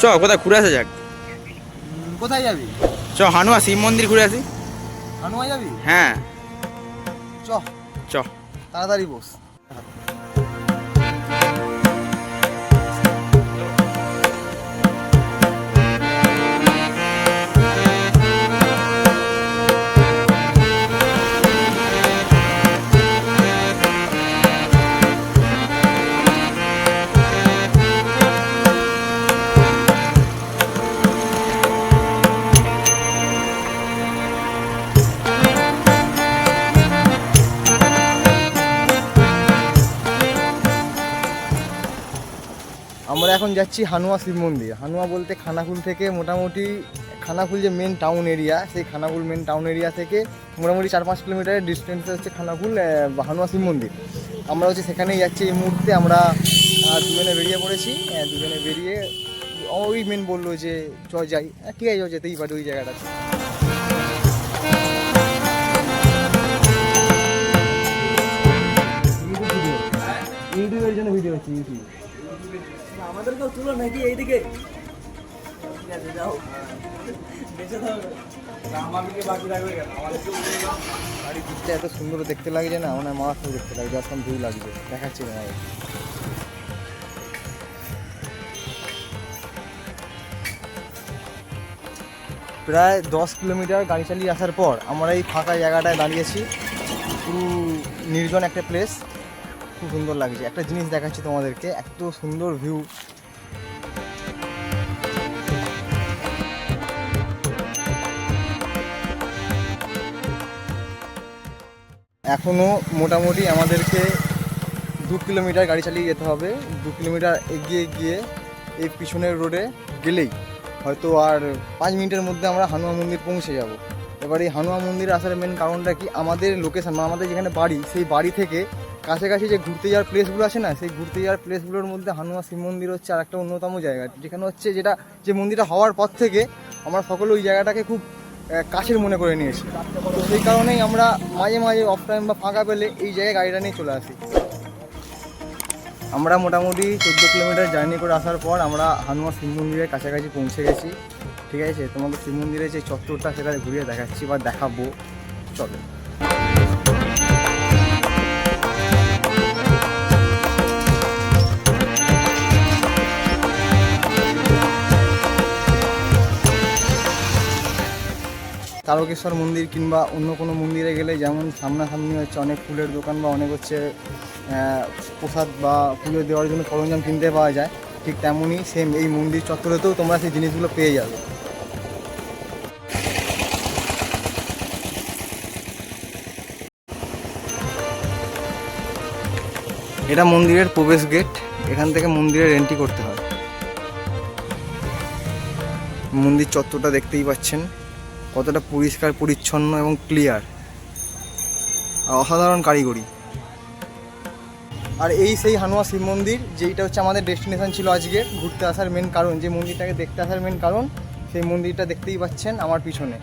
চ কোথায়? ঘুরে আসা যাক। কোথায় যাবি? চ হানুয়া শিব মন্দির ঘুরে আসি। হানুয়া যাবি? হ্যাঁ। চ। চ। তাড়াতাড়ি বস। এখন যাচ্ছি হানুয়া শিব মন্দির। হানুয়া বলতে খানাকুল থেকে মোটামুটি খানাকুল যে মেন টাউন এরিয়া সেই খানাকুল মেন টাউন এরিয়া থেকে মোটামুটি চার পাঁচ কিলোমিটারের ডিস্টেন্সে হচ্ছে খানাকুল হানুয়া শিব মন্দির। আমরা হচ্ছে সেখানেই যাচ্ছি এই মুহূর্তে। আমরা দুজনে বেরিয়ে পড়েছি। দুজনে বেরিয়ে, ওই মেন বলল যে, চ, যাই। ঠিক আছে যেতেই পারি ওই জায়গাটাতে। নাকি এইদিকে? ঠিক আছে যাও। বেঁচে এত সুন্দর দেখতে লাগছে না মানে মাছ দেখতে লাগছে একদম ভিউ লাগছে দেখাচ্ছি না প্রায় দশ কিলোমিটার গাড়ি চালিয়ে আসার পর আমরা এই ফাঁকা জায়গাটায় দাঁড়িয়েছি। পুরো নির্জন একটা প্লেস খুব সুন্দর লাগছে। একটা জিনিস দেখাচ্ছি তোমাদেরকে এত সুন্দর ভিউ এখনও মোটামুটি আমাদেরকে দু কিলোমিটার গাড়ি চালিয়ে যেতে হবে। দু কিলোমিটার এগিয়ে গিয়ে এই পিছনের রোডে গেলেই হয়তো আর পাঁচ মিনিটের মধ্যে আমরা হানুয়া মন্দির পৌঁছে যাব। এবার এই হানুয়া মন্দিরে আসার মেন কারণটা কি? আমাদের লোকেশান লোকেশন আমাদের যেখানে বাড়ি, সেই বাড়ি থেকে কাছাকাছি যে ঘুরতে যাওয়ার প্লেসগুলো আছে না, সেই ঘুরতে যাওয়ার প্লেসগুলোর মধ্যে হানুয়া শিব মন্দির হচ্ছে আর একটা অন্যতম জায়গা। যেখানে হচ্ছে যেটা, যে মন্দিরটা হওয়ার পর থেকে আমরা সকলে ওই জায়গাটাকে খুব কাছের মনে করে নিয়েছি। তো সেই কারণেই আমরা মাঝে মাঝে অফ টাইম বা ফাঁকা পেলে এই জায়গায় গাড়িটা নিয়ে চলে আসি। আমরা মোটামুটি চোদ্দ কিলোমিটার জার্নি করে আসার পর আমরা হানুয়া শিব মন্দিরের কাছাকাছি পৌঁছে গেছি। ঠিক আছে, তোমাদের শিব মন্দিরের যে চত্বরটা সেটা ঘুরিয়ে দেখাচ্ছি বা দেখাবো। চলো। তারকেশ্বর মন্দির কিংবা অন্য কোনো মন্দিরে গেলে যেমন সামনাসামনি হচ্ছে অনেক ফুলের দোকান বা অনেক হচ্ছে প্রসাদ বা পুজো দেওয়ার জন্য সরঞ্জাম কিনতে পাওয়া যায়, ঠিক তেমনই সেম এই মন্দির চত্বরেতেও তোমরা সেই জিনিসগুলো পেয়ে যাবে। এটা মন্দিরের প্রবেশ গেট এখান থেকে মন্দিরের এন্ট্রি করতে হয়। মন্দির চত্বরটা দেখতেই পাচ্ছেন। কতটা পরিষ্কার, পরিচ্ছন্ন এবং ক্লিয়ার আর অসাধারণ কারিগরি। আর এই সেই হানুয়া শিব মন্দির, যেইটা হচ্ছে আমাদের ডেস্টিনেশন ছিল আজকে, ঘুরতে আসার মেন কারণ, যে মন্দিরটাকে দেখতে আসার মেন কারণ, সেই মন্দিরটা দেখতেই পাচ্ছেন আমার পিছনে।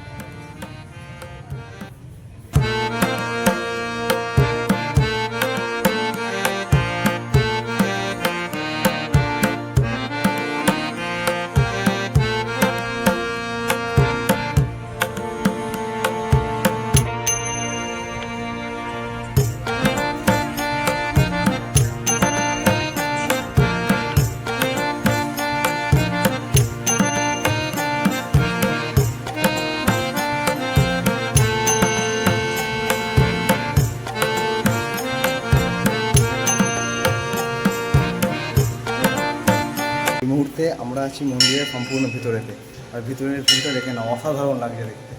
আমরা আছি মন্দিরের সম্পূর্ণ ভিতরেতে আর ভিতরের ভিতরে দেখে না অসাধারণ লাগছে দেখতে।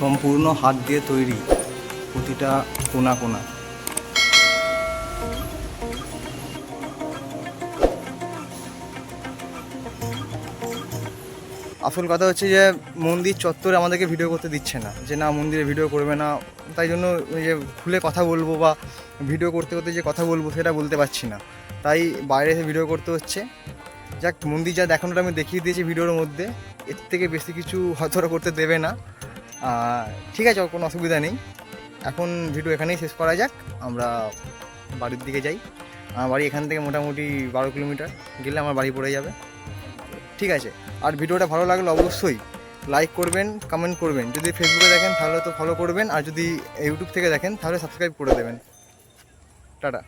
সম্পূর্ণ হাত দিয়ে তৈরি প্রতিটা কোনা কোনা। আসল কথা হচ্ছে যে মন্দির চত্বরে আমাদেরকে ভিডিও করতে দিচ্ছে না, যে না মন্দিরে ভিডিও করবে না, তাই জন্য ওই যে খুলে কথা বলব বা ভিডিও করতে করতে যে কথা বলব সেটা বলতে পারছি না। তাই বাইরে এসে ভিডিও করতে হচ্ছে। যাক, মন্দির যা দেখানোটা আমি দেখিয়ে দিয়েছি ভিডিওর মধ্যে, এর থেকে বেশি কিছু হয়তো করতে দেবে না। ঠিক আছে, কোনো অসুবিধা নেই। এখন ভিডিও এখানেই শেষ করা যাক, আমরা বাড়ির দিকে যাই। আমার বাড়ি এখান থেকে মোটামুটি বারো কিলোমিটার, গেলে আমার বাড়ি পড়ে যাবে। ঠিক আছে। আর ভিডিওটা ভালো লাগলে অবশ্যই লাইক করবেন কমেন্ট করবেন। যদি ফেসবুকে দেখেন তাহলে তো ফলো করবেন, আর যদি ইউটিউব থেকে দেখেন তাহলে সাবস্ক্রাইব করে দেবেন। টাটা।